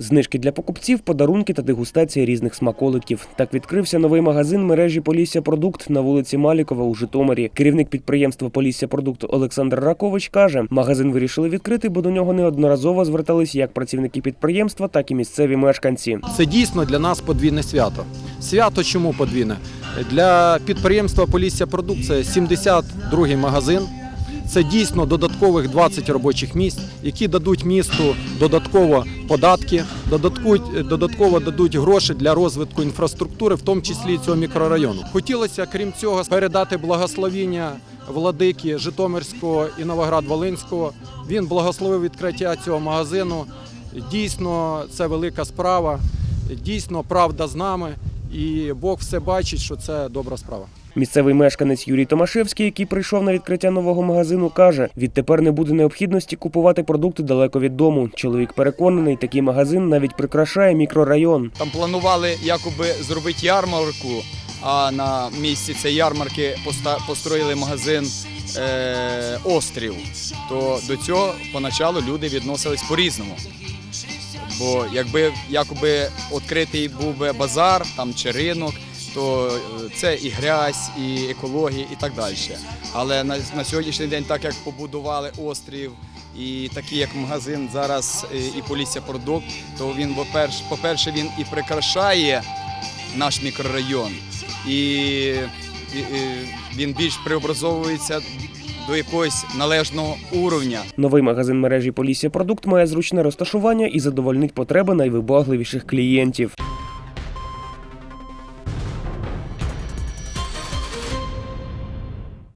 Знижки для покупців, подарунки та дегустація різних смаколиків. Так відкрився новий магазин мережі Полісся Продукт на вулиці Малікова у Житомирі. Керівник підприємства Полісся Продукт Олександр Ракович каже, магазин вирішили відкрити, бо до нього неодноразово звертались як працівники підприємства, так і місцеві мешканці. Це дійсно для нас подвійне свято. Свято чому подвійне? Для підприємства Полісся Продукт це 72-й магазин. Це дійсно додаткових 20 робочих місць, які дадуть місту додатково податки, додатково дадуть гроші для розвитку інфраструктури, в тому числі цього мікрорайону. Хотілося, крім цього, передати благословіння владики Житомирського і Новоград-Волинського. Він благословив відкриття цього магазину. Дійсно, це велика справа. Дійсно, правда з нами, і Бог все бачить, що це добра справа. Місцевий мешканець Юрій Томашевський, який прийшов на відкриття нового магазину, каже: відтепер не буде необхідності купувати продукти далеко від дому. Чоловік переконаний, такий магазин навіть прикрашає мікрорайон. Там планували якоби зробити ярмарку, а на місці цієї ярмарки поста- построїли магазин е- Острів. То до цього поначалу люди відносились по-різному. Бо якби якоби відкритий був би базар там чи ринок, то е, це і грязь, і екологія, і так далі. Але на, на сьогоднішній день, так як побудували острів, і такий як магазин зараз е, і Полісся продукт, то він, по-перше, він і прикрашає наш мікрорайон, і він більш преобразовується до якогось належного уровня. Новий магазин мережі Полісся Продукт має зручне розташування і задовольнить потреби найвибагливіших клієнтів.